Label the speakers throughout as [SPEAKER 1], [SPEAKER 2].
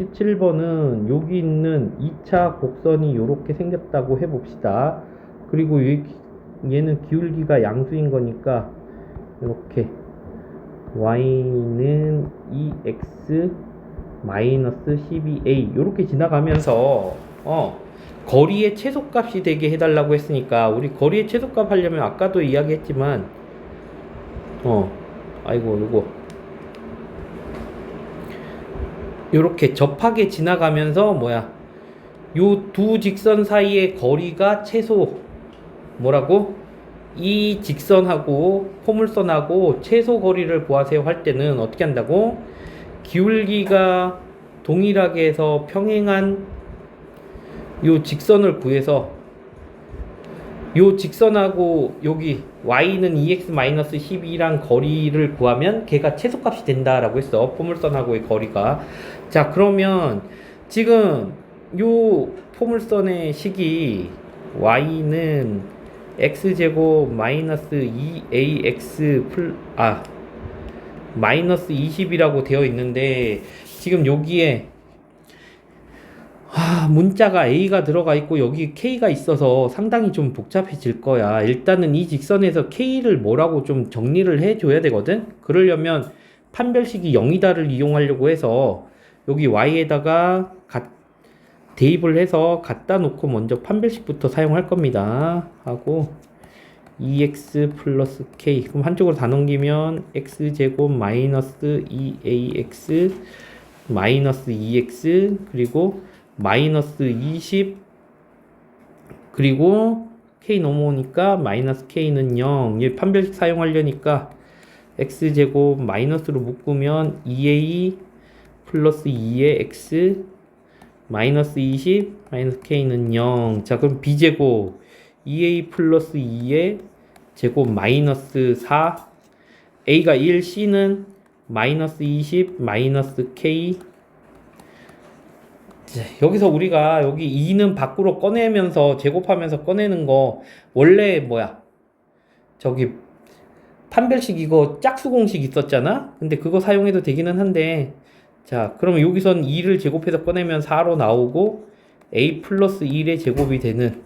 [SPEAKER 1] 17번은 여기 있는 2차 곡선이 이렇게 생겼다고 해봅시다. 그리고 이- 얘는 기울기가 양수인 거니까 이렇게 y는 2x 마이너스 12a 이렇게 지나가면서 어 거리의 최소값이 되게 해달라고 했으니까 우리 거리의 최소값 하려면 아까도 이야기했지만 어 아이고 요거 요렇게 접하게 지나가면서 뭐야? 요 두 직선 사이의 거리가 최소 뭐라고? 이 직선하고 포물선하고 최소 거리를 구하세요 할 때는 어떻게 한다고? 기울기가 동일하게 해서 평행한 요 직선을 구해서 요 직선하고 여기 y는 2x-12랑 거리를 구하면 걔가 최소값이 된다라고 했어. 포물선하고의 거리가. 자, 그러면 지금 요 포물선의 식이 y는 x제곱 마이너스 2ax 풀, 아, 마이너스 20이라고 되어 있는데 지금 여기에 아, 문자가 A가 들어가 있고 여기 K가 있어서 상당히 좀 복잡해질 거야. 일단은 이 직선에서 K를 뭐라고 좀 정리를 해줘야 되거든? 그러려면 판별식이 0이다를 이용하려고 해서 여기 Y에다가 가- 대입을 해서 갖다 놓고 먼저 판별식부터 사용할 겁니다. 하고 2x 플러스 k 그럼 한쪽으로 다 넘기면 x제곱 마이너스 2ax 마이너스 2x 그리고 마이너스 20 그리고 k 넘어오니까 마이너스 k는 0. 이 판별식 사용하려니까 x제곱 마이너스로 묶으면 2a 플러스 2의 x 마이너스 20 마이너스 k는 0. 자 그럼 b제곱 2a 플러스 2의 제곱 마이너스 4 a가 1 c는 마이너스 20 마이너스 k 자, 여기서 우리가 여기 2는 밖으로 꺼내면서 제곱하면서 꺼내는 거 원래 뭐야? 저기 판별식 이거 짝수 공식 있었잖아? 근데 그거 사용해도 되기는 한데 자 그러면 여기선 2를 제곱해서 꺼내면 4로 나오고 a 플러스 1의 제곱이 되는.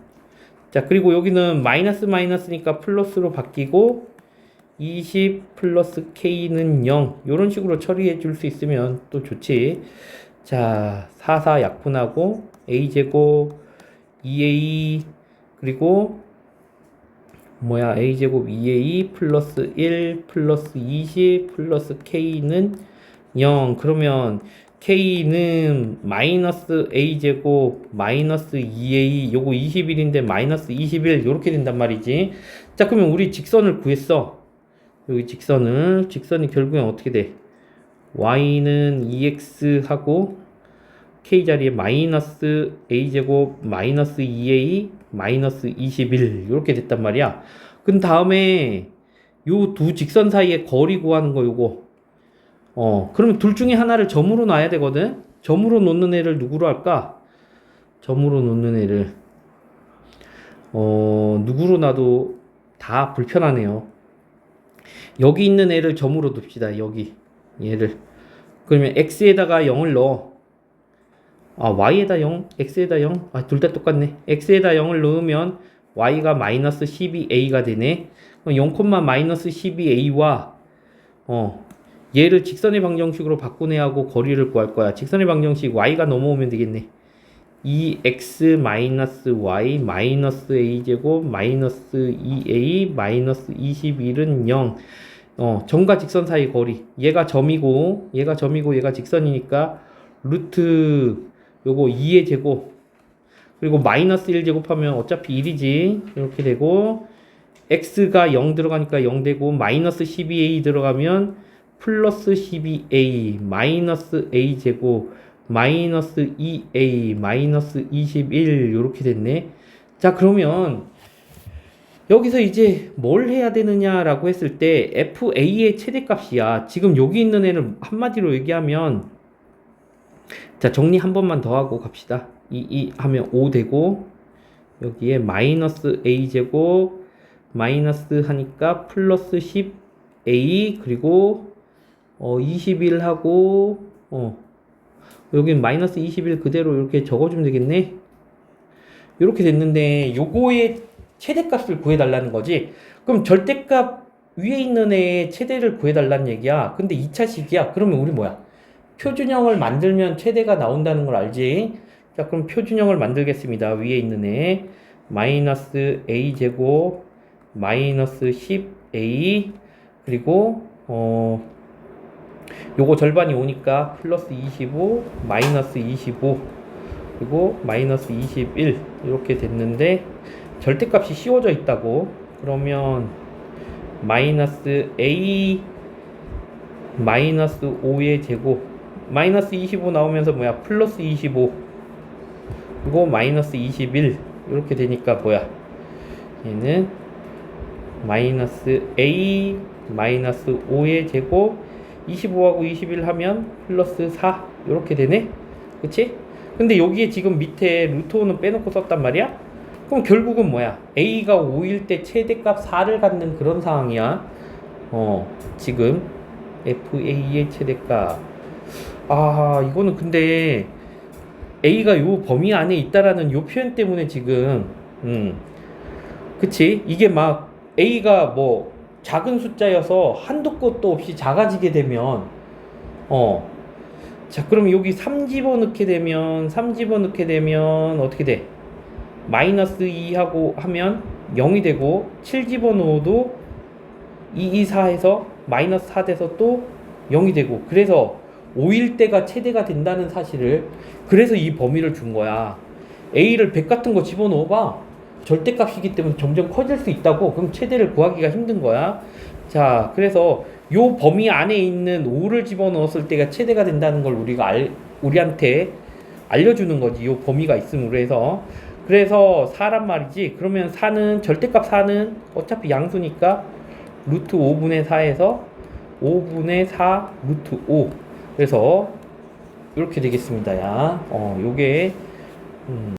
[SPEAKER 1] 자 그리고 여기는 마이너스 마이너스니까 플러스로 바뀌고 20 플러스 k는 0 이런 식으로 처리해 줄 수 있으면 또 좋지 자, 4, 4 약분하고 a제곱 2a 그리고 뭐야 a제곱 2a 플러스 1 플러스 20 플러스 k는 0 그러면 k는 마이너스 a제곱 마이너스 2a 요거 21인데 마이너스 21 요렇게 된단 말이지. 자 그러면 우리 직선을 구했어. 여기 직선을 직선이 결국엔 어떻게 돼 y는 2x 하고 k 자리에 마이너스 a제곱 마이너스 2a 마이너스 21 이렇게 됐단 말이야. 그 다음에 요 두 직선 사이의 거리 구하는 거 요거 어 그러면 둘 중에 하나를 점으로 놔야 되거든. 점으로 놓는 애를 누구로 할까? 점으로 놓는 애를 어 누구로 놔도 다 불편하네요. 여기 있는 애를 점으로 둡시다. 여기 얘를. 그러면 x에다가 0을 넣어. 아 y에다 0 x에다 0 아 둘 다 똑같네. x에다 0을 넣으면 y가 마이너스 12a가 되네. 그럼 0, 마이너스 12a와 어 얘를 직선의 방정식으로 바꾸네 하고 거리를 구할 거야. 직선의 방정식 y가 넘어오면 되겠네. 2x 마이너스 y 마이너스 a 제곱 마이너스 2a 마이너스 21은 0 어, 점과 직선 사이 거리. 얘가 점이고, 얘가 점이고, 얘가 직선이니까, 루트, 요거 2의 제곱. 그리고 마이너스 1 제곱하면 어차피 1이지. 이렇게 되고, x가 0 들어가니까 0 되고, 마이너스 12a 들어가면, 플러스 12a, 마이너스 a 제곱, 마이너스 2a, 마이너스 21, 요렇게 됐네. 자, 그러면, 여기서 이제 뭘 해야 되느냐라고 했을 때 FA의 최대값이야. 지금 여기 있는 애를 한마디로 얘기하면 자 정리 한 번만 더 하고 갑시다. 2, 2 하면 5 되고 여기에 마이너스 A 제곱 마이너스 하니까 플러스 10A 그리고 어 21 하고 어 여긴 마이너스 21 그대로 이렇게 적어주면 되겠네. 이렇게 됐는데 요거의 최대값을 구해달라는 거지. 그럼 절대값 위에 있는 애의 최대를 구해달라는 얘기야. 근데 2차식이야. 그러면 우리 뭐야? 표준형을 만들면 최대가 나온다는 걸 알지? 자, 그럼 표준형을 만들겠습니다. 위에 있는 애. 마이너스 a 제곱 마이너스 10a 그리고 어 요거 절반이 오니까 플러스 25 마이너스 25 그리고 마이너스 21 이렇게 됐는데 절대값이 씌워져 있다고 그러면 마이너스 a 마이너스 5의 제곱 마이너스 25 나오면서 뭐야? 플러스 25 그리고 마이너스 21 이렇게 되니까 뭐야? 얘는 마이너스 a 마이너스 5의 제곱 25하고 21 하면 플러스 4 이렇게 되네? 그치? 근데 여기에 지금 밑에 루트 5는 빼놓고 썼단 말이야 그럼 결국은 뭐야? A가 5일 때 최대값 4를 갖는 그런 상황이야. 어 지금 fa의 최대값. 아 이거는 근데 a가 요 범위 안에 있다라는 요 표현 때문에 지금 음 그치? 이게 막 a가 뭐 작은 숫자여서 한도 끝도 없이 작아지게 되면 어 자 그럼 여기 3 집어넣게 되면 3 집어넣게 되면 어떻게 돼 마이너스 2 하고 하면 0이 되고 7 집어넣어도 2, 2, 4에서 마이너스 4 돼서 또 0이 되고 그래서 5일 때가 최대가 된다는 사실을 그래서 이 범위를 준 거야. A를 100 같은 거 집어넣어 봐. 절대값이기 때문에 점점 커질 수 있다고. 그럼 최대를 구하기가 힘든 거야. 자 그래서 요 범위 안에 있는 5를 집어넣었을 때가 최대가 된다는 걸 우리가 알 우리한테 알려주는 거지. 요 범위가 있음으로 해서 그래서 4란 말이지. 그러면 4는 절대값 4는 어차피 양수니까 루트 5분의 4에서 5분의 4 루트 5 그래서 이렇게 되겠습니다 야 어, 요게 음,